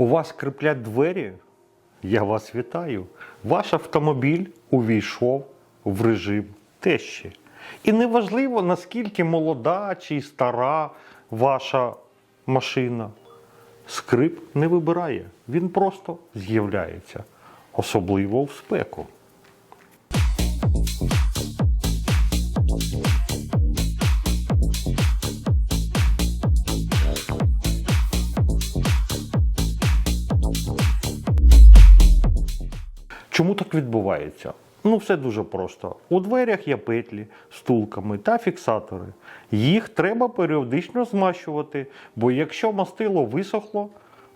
У вас кріплять двері? Я вас вітаю. Ваш автомобіль увійшов в режим тещі. І неважливо, наскільки молода чи стара ваша машина. Скрип не вибирає, він просто з'являється, особливо в спеку. Чому так відбувається? Ну, все дуже просто. У дверях є петлі з тулками та фіксатори. Їх треба періодично змащувати, бо якщо мастило висохло,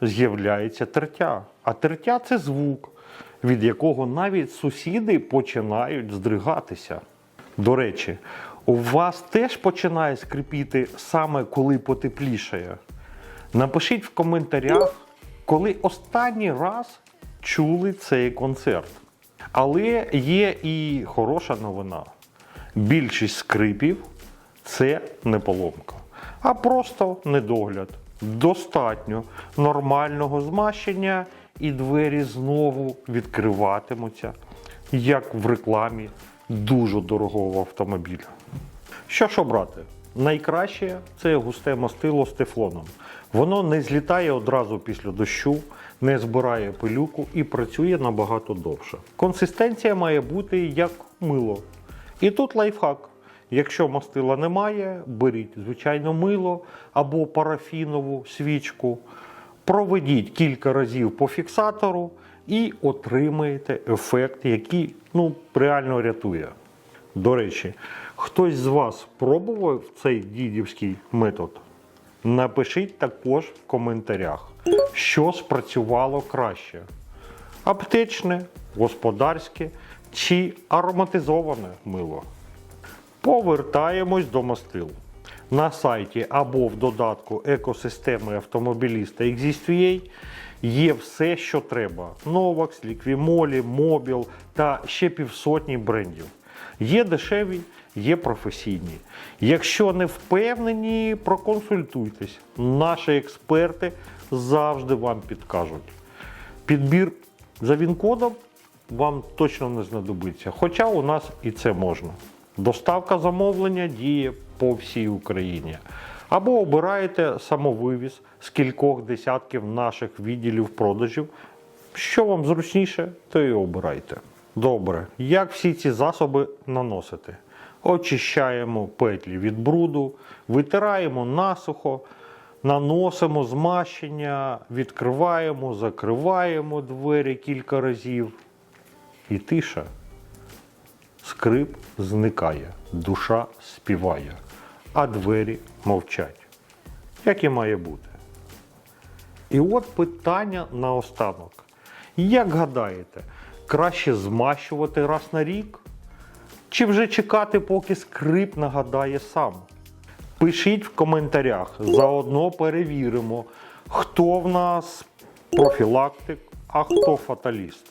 з'являється тертя. А тертя це звук, від якого навіть сусіди починають здригатися. До речі, у вас теж починає скрипіти саме коли потеплішає. Напишіть в коментарях, коли останній раз чули цей концерт. Але є і хороша новина. Більшість скрипів це не поломка, а просто недогляд. Достатньо нормального змащення, і двері знову відкриватимуться, як в рекламі дуже дорогого автомобіля. Що ж обрати? Найкраще це густе мастило з тефлоном. Воно не злітає одразу після дощу, не збирає пилюку і працює набагато довше. Консистенція має бути як мило. І тут лайфхак. Якщо мастила немає, беріть звичайно мило або парафінову свічку, проведіть кілька разів по фіксатору і отримаєте ефект, який ну, реально рятує. До речі, хтось з вас пробував цей дідівський метод? Напишіть також в коментарях, що спрацювало краще: аптечне, господарське чи ароматизоване мило. Повертаємось до мастил. На сайті або в додатку екосистеми автомобіліста XISTA є все, що треба: Novax, Liquimoli, Mobil та ще півсотні брендів. Є дешеві, є професійні. Якщо не впевнені, проконсультуйтесь. Наші експерти завжди вам підкажуть. Підбір за він-кодом вам точно не знадобиться. Хоча у нас і це можна. Доставка замовлення діє по всій Україні. Або обираєте самовивіз з кількох десятків наших відділів продажів. Що вам зручніше, то і обирайте. Добре, як всі ці засоби наносити? Очищаємо петлі від бруду, витираємо насухо, наносимо змащення, відкриваємо, закриваємо двері кілька разів. І тиша. Скрип зникає, душа співає, а двері мовчать. Як і має бути. І от питання наостанок. Як гадаєте, краще змащувати раз на рік? Чи вже чекати, поки скрип нагадає сам? Пишіть в коментарях, заодно перевіримо, хто в нас профілактик, а хто фаталіст.